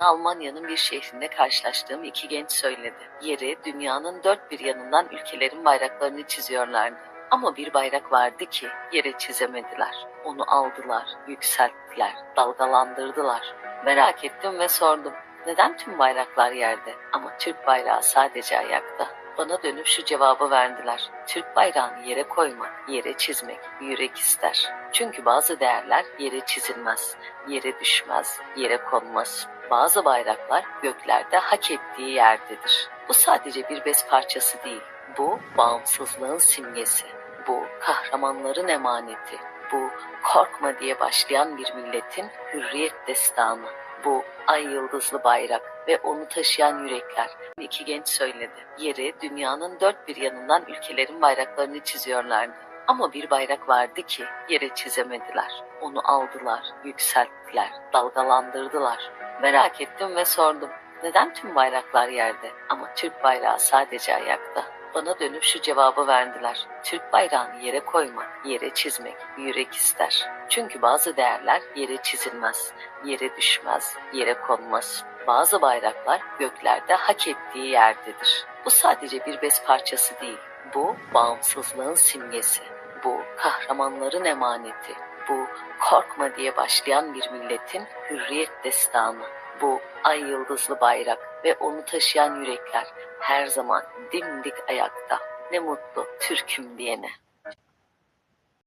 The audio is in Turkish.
Almanya'nın bir şehrinde karşılaştığım iki genç söyledi. Yeri dünyanın dört bir yanından ülkelerin bayraklarını çiziyorlardı. Ama bir bayrak vardı ki yere çizemediler. Onu aldılar, yükselttiler, dalgalandırdılar. Merak ettim ve sordum. Neden tüm bayraklar yerde ama Türk bayrağı sadece ayakta? Bana dönüp şu cevabı verdiler. Türk bayrağını yere koymak, yere çizmek yürek ister. Çünkü bazı değerler yere çizilmez, yere düşmez, yere konmaz. Bazı bayraklar göklerde hak ettiği yerdedir. Bu sadece bir bez parçası değil. Bu bağımsızlığın simgesi. Bu kahramanların emaneti. Bu korkma diye başlayan bir milletin hürriyet destanı. Bu ay yıldızlı bayrak ve onu taşıyan yürekler. İki genç söyledi. Yeri dünyanın dört bir yanından ülkelerin bayraklarını çiziyorlardı. Ama bir bayrak vardı ki yere çizemediler. Onu aldılar, yükselttiler, dalgalandırdılar. Merak ettim ve sordum. Neden tüm bayraklar yerde ama Türk bayrağı sadece ayakta? Bana dönüp şu cevabı verdiler. Türk bayrağını yere koymak, yere çizmek yürek ister. Çünkü bazı değerler yere çizilmez, yere düşmez, yere konmaz. Bazı bayraklar göklerde hak ettiği yerdedir. Bu sadece bir bez parçası değil. Bu bağımsızlığın simgesi. Kahramanların emaneti. Bu korkma diye başlayan bir milletin hürriyet destanı. Bu ay yıldızlı bayrak ve onu taşıyan yürekler her zaman dimdik ayakta. Ne mutlu Türk'üm diyene.